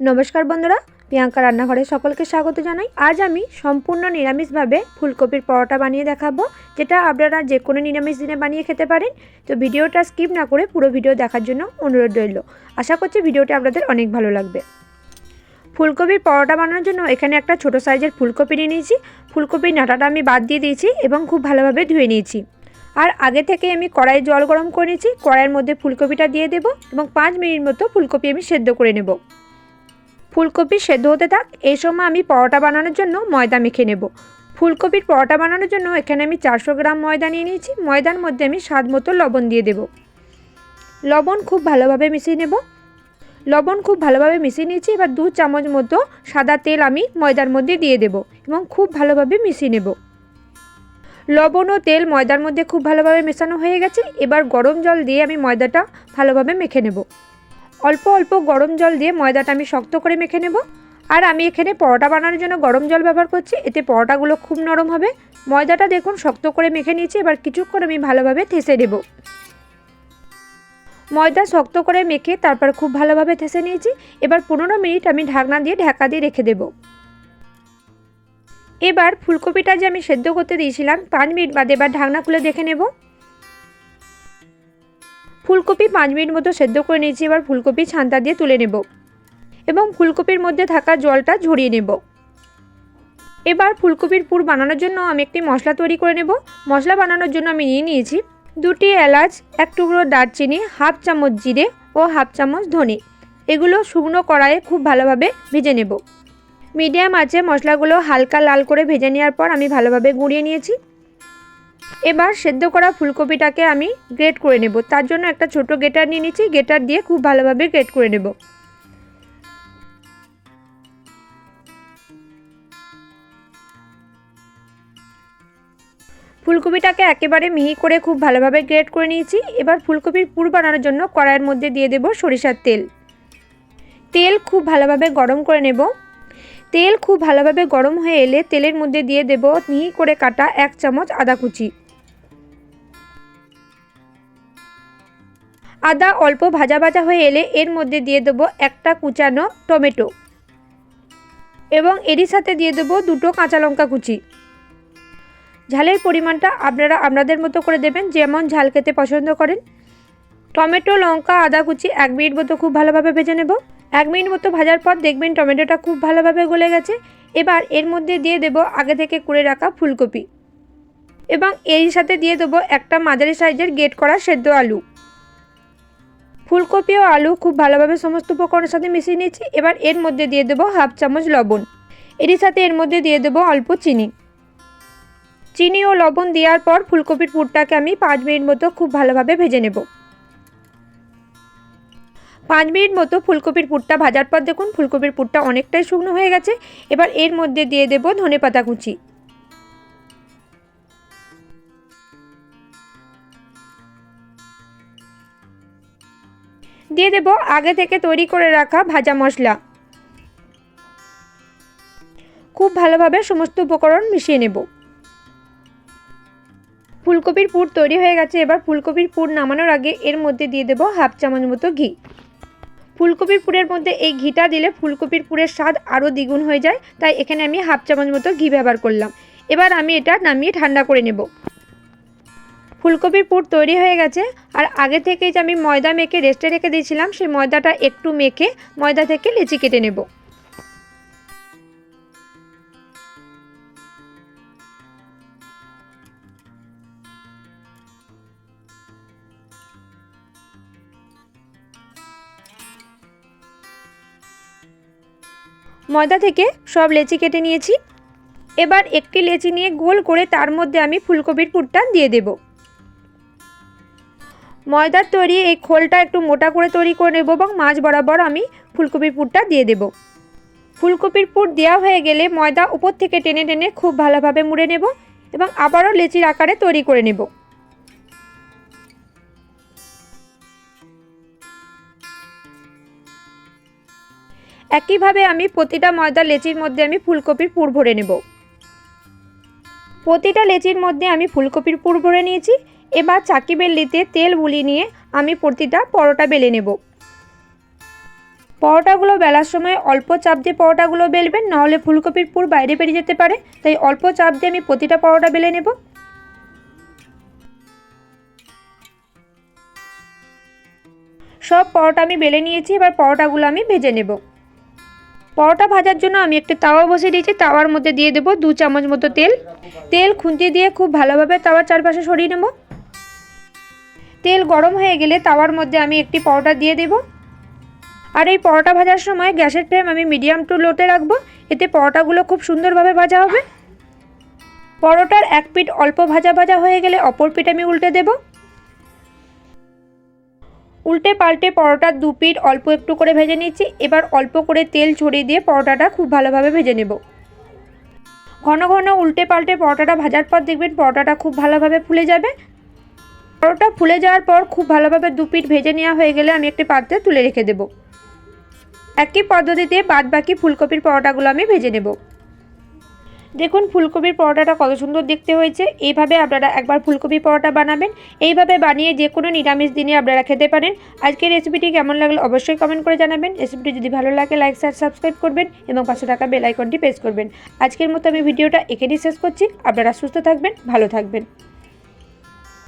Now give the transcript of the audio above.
নমস্কার বন্ধুরা, প্রিয়াঙ্কা রান্নাঘরে সকলকে স্বাগত জানাই। আজ আমি সম্পূর্ণ নিরামিষভাবে ফুলকপির পরোটা বানিয়ে দেখাবো, যেটা আপনারা যে কোনো নিরামিষ দিনে বানিয়ে খেতে পারেন। তো ভিডিওটা স্কিপ না করে পুরো ভিডিও দেখার জন্য অনুরোধ রইল। আশা করছি ভিডিওটা আপনাদের অনেক ভালো লাগবে। ফুলকপির পরোটা বানানোর জন্য এখানে একটা ছোট সাইজের ফুলকপি নিয়ে নিয়েছি। ফুলকপির নাটাটা আমি বাদ দিয়ে দিয়েছি এবং খুব ভালোভাবে ধুয়ে নিয়েছি। আর আগে থেকে আমি কড়াই জল গরম করে নিয়েছি। কড়াইয়ের মধ্যে ফুলকপিটা দিয়ে দেবো এবং পাঁচ মিনিট মতো ফুলকপি আমি সেদ্ধ করে নেব। ফুলকপি সেদ্ধ হতে থাক, এই সময় আমি পরোটা বানানোর জন্য ময়দা মেখে নেব। ফুলকপির পরোটা বানানোর জন্য এখানে আমি চারশো গ্রাম ময়দা নিয়ে নিয়েছি। ময়দার মধ্যে আমি স্বাদ মতো লবণ দিয়ে দেব। লবণ খুব ভালোভাবে মিশিয়ে নেব। লবণ খুব ভালোভাবে মিশিয়ে নিয়েছি। এবার দু চামচ মতো সাদা তেল আমি ময়দার মধ্যে দিয়ে দেব এবং খুব ভালোভাবে মিশিয়ে নেব। লবণ ও তেল ময়দার মধ্যে খুব ভালোভাবে মেশানো হয়ে গেছে। এবার গরম জল দিয়ে আমি ময়দাটা ভালোভাবে মেখে নেব। অল্প অল্প গরম জল দিয়ে ময়দাটা আমি শক্ত করে মেখে নেব। আর আমি এখানে পরোটা বানানোর জন্য গরম জল ব্যবহার করছি। এতে পরোটাগুলো খুব নরম হবে। ময়দাটা দেখুন, শক্ত করে মেখে নিয়েছি। এবার কিছুক্ষণ আমি ভালোভাবে থেসে দেব ময়দা শক্ত করে মেখে তারপর খুব ভালোভাবে থেসে নিয়েছি। এবার পনেরো মিনিট আমি ঢাকনা দিয়ে ঢাকা দিয়ে রেখে দেব। এবার ফুলকপিটা যে আমি সেদ্ধ করতে দিয়েছিলাম, পাঁচ মিনিট বাদে এবার ঢাকনা খুলে দেখে নেব। ফুলকপি পাঁচ মিনিট মতো সেদ্ধ করে নিয়েছি, এবার ফুলকপি ছান্তা দিয়ে তুলে নেব এবং ফুলকপির মধ্যে থাকা জলটা ঝরিয়ে নেব। এবার ফুলকপির পুর বানানোর জন্য আমি একটি মশলা তৈরি করে নেব। মশলা বানানোর জন্য আমি নিয়ে নিয়েছি দুটি এলাচ, এক টুকরো দারচিনি, হাফ চামচ জিরে ও হাফ চামচ ধনে। এগুলো শুকনো কড়াইয়ে খুব ভালোভাবে ভেজে নেব। মিডিয়াম আছে মশলাগুলো হালকা লাল করে ভেজে নেওয়ার পর আমি ভালোভাবে গুঁড়িয়ে নিয়েছি। এবার সেদ্ধ করা ফুলকপিটাকে আমি গ্রেট করে নেব। তার জন্য একটা ছোট গেটার নিয়ে নিচ্ছি। গেটার দিয়ে খুব ভালোভাবে গ্রেট করে নেব। ফুলকপিটাকে একেবারে মিহি করে খুব ভালোভাবে গ্রেট করে নিয়েছি। এবার ফুলকপির পুর বানানোর জন্য কড়াইয়ের মধ্যে দিয়ে দেব সরিষার তেল। তেল খুব ভালোভাবে গরম করে নেব। তেল খুব ভালোভাবে গরম হয়ে এলে তেলের মধ্যে দিয়ে দেব মিহি করে কাটা এক চামচ আদা কুচি। আদা অল্প ভাজা ভাজা হয়ে এলে এর মধ্যে দিয়ে দেবো একটা কুচানো টমেটো। এবং এরই সাথে দিয়ে দেবো দুটো কাঁচা লঙ্কা কুচি। ঝালের পরিমাণটা আপনারা আপনাদের মতো করে দেবেন, যেমন ঝাল খেতে পছন্দ করেন। টমেটো, লঙ্কা, আদা কুচি এক মিনিট মতো খুব ভালোভাবে ভেজে নেব। এক মিনিট মতো ভাজার পর দেখবেন টমেটোটা খুব ভালোভাবে গলে গেছে। এবার এর মধ্যে দিয়ে দেব আগে থেকে করে রাখা ফুলকপি। এবং এর সাথে দিয়ে দেবো একটা মাঝারি সাইজের গেট করা সেদ্ধ আলু। ফুলকপি ও আলু খুব ভালোভাবে সমস্ত উপকরণের সাথে মিশিয়ে নিয়েছি। এবার এর মধ্যে দিয়ে দেবো হাফ চামচ লবণ। এরই সাথে এর মধ্যে দিয়ে দেবো অল্প চিনি। চিনি ও লবণ দেওয়ার পর ফুলকপির পুরটাকে আমি পাঁচ মিনিট মতো খুব ভালোভাবে ভেজে নেব। পাঁচ মিনিট মতো ফুলকপির পুরটা ভাজার পর দেখুন ফুলকপির পুরটা অনেকটাই শুকনো হয়ে গেছে। এবার এর মধ্যে দিয়ে দেব ধনে পাতা কুচি। দিয়ে দেব আগে থেকে তৈরি করে রাখা ভাজা মশলা। খুব ভালোভাবে সমস্ত উপকরণ মিশিয়ে নেব। ফুলকপির পুর তৈরি হয়ে গেছে। এবার ফুলকপির পুর নামানোর আগে এর মধ্যে দিয়ে দেব হাফ চামচ মতো ঘি। ফুলকপির পুরের মধ্যে এই ঘিটা দিলে ফুলকপির পুরের স্বাদ আরও দ্বিগুণ হয়ে যায়। তাই এখানে আমি হাফ চামচ মতো ঘি ব্যবহার করলাম। এবার আমি এটা নামিয়ে ঠান্ডা করে নেব। ফুলকপির পুর তৈরি হয়ে গেছে। আর আগে থেকেই যে আমি ময়দা মেখে রেস্টে রেখে দিয়েছিলাম, সেই ময়দাটা একটু মেখে ময়দা থেকে লিচি কেটে নেব। ময়দা থেকে সব লেচি কেটে নিয়েছি। এবার একটি লেচি নিয়ে গোল করে তার মধ্যে আমি ফুলকপির পুরটা দিয়ে দেব। ময়দার তৈরি এই খোলটা একটু মোটা করে তৈরি করে নেব এবং মাছ বরাবর আমি ফুলকপির পুরটা দিয়ে দেব। ফুলকপির পুর দেওয়া হয়ে গেলে ময়দা উপর থেকে টেনে টেনে খুব ভালোভাবে মুড়ে নেব এবং আবারও লেচির আকারে তৈরি করে নেব। একইভাবে আমি প্রতিটা ময়দা লেচির মধ্যে আমি ফুলকপির পুর ভরে নেব। প্রতিটা লেচির মধ্যে আমি ফুলকপির পুর ভরে নিয়েছি। এবার চাকি বেললিতে তেল বুলিয়ে নিয়ে আমি প্রতিটা পরোটা বেলে নেব। পরোটাগুলো বেলার সময় অল্প চাপ দিয়ে পরোটাগুলো বেলবেন, নাহলে ফুলকপির পুর বাইরে বেরিয়ে যেতে পারে। তাই অল্প চাপ দিয়ে আমি প্রতিটা পরোটা বেলে নেব। সব পরোটা আমি বেলে নিয়েছি, এবার পরোটাগুলো আমি ভেজে নেব। পরোটা ভাজার জন্য আমি একটা তাওয়া বসিয়ে দিয়েছি। তাওয়ার মধ্যে দিয়ে দেবো দু চামচ মতো তেল। তেল খুন্তি দিয়ে খুব ভালোভাবে তাওয়ার চারপাশে সরিয়ে নেব। তেল গরম হয়ে গেলে তাওয়ার মধ্যে আমি একটি পরোটা দিয়ে দেব। আর এই পরোটা ভাজার সময় গ্যাসের ফ্লেম আমি মিডিয়াম টু লোতে রাখব। এতে পরোটাগুলো খুব সুন্দরভাবে ভাজা হবে। পরোটার এক পিঠ অল্প ভাজা ভাজা হয়ে গেলে অপর পিঠ আমি উল্টে দেব। উল্টে পাল্টে পরোটার দু পিঠ অল্প একটু করে ভেজে নিচ্ছি। এবার অল্প করে তেল ছড়িয়ে দিয়ে পরোটাটা খুব ভালোভাবে ভেজে নেব। ঘন ঘন উল্টে পাল্টে পরোটাটা ভাজার পর দেখবেন পরোটাটা খুব ভালোভাবে ফুলে যাবে। পরোটা ফুলে যাওয়ার পর খুব ভালোভাবে দু পিঠ ভেজে নেওয়া হয়ে গেলে আমি একটি পাত্রে তুলে রেখে দেব। একই পদ্ধতিতে বাদ বাকি ফুলকপির পরোটাগুলো আমি ভেজে নেব। দেখুন, ফুলকপির পরোটাটা কত সুন্দর দেখতে হয়েছে। এইভাবে আপনারা একবার ফুলকপি পরোটা বানাবেন। এইভাবে বানিয়ে যে কোনো নিরামিষ দিনে আপনারা খেতে পারেন। আজকের রেসিপিটি কেমন লাগল অবশ্যই কমেন্ট করে জানাবেন। রেসিপিটি যদি ভালো লাগে লাইক শেয়ার সাবস্ক্রাইব করবেন এবং পাশে থাকা বেল আইকনটি প্রেস করবেন। আজকের মতো আমি ভিডিওটা এখানেই শেষ করছি। আপনারা সুস্থ থাকবেন, ভালো থাকবেন।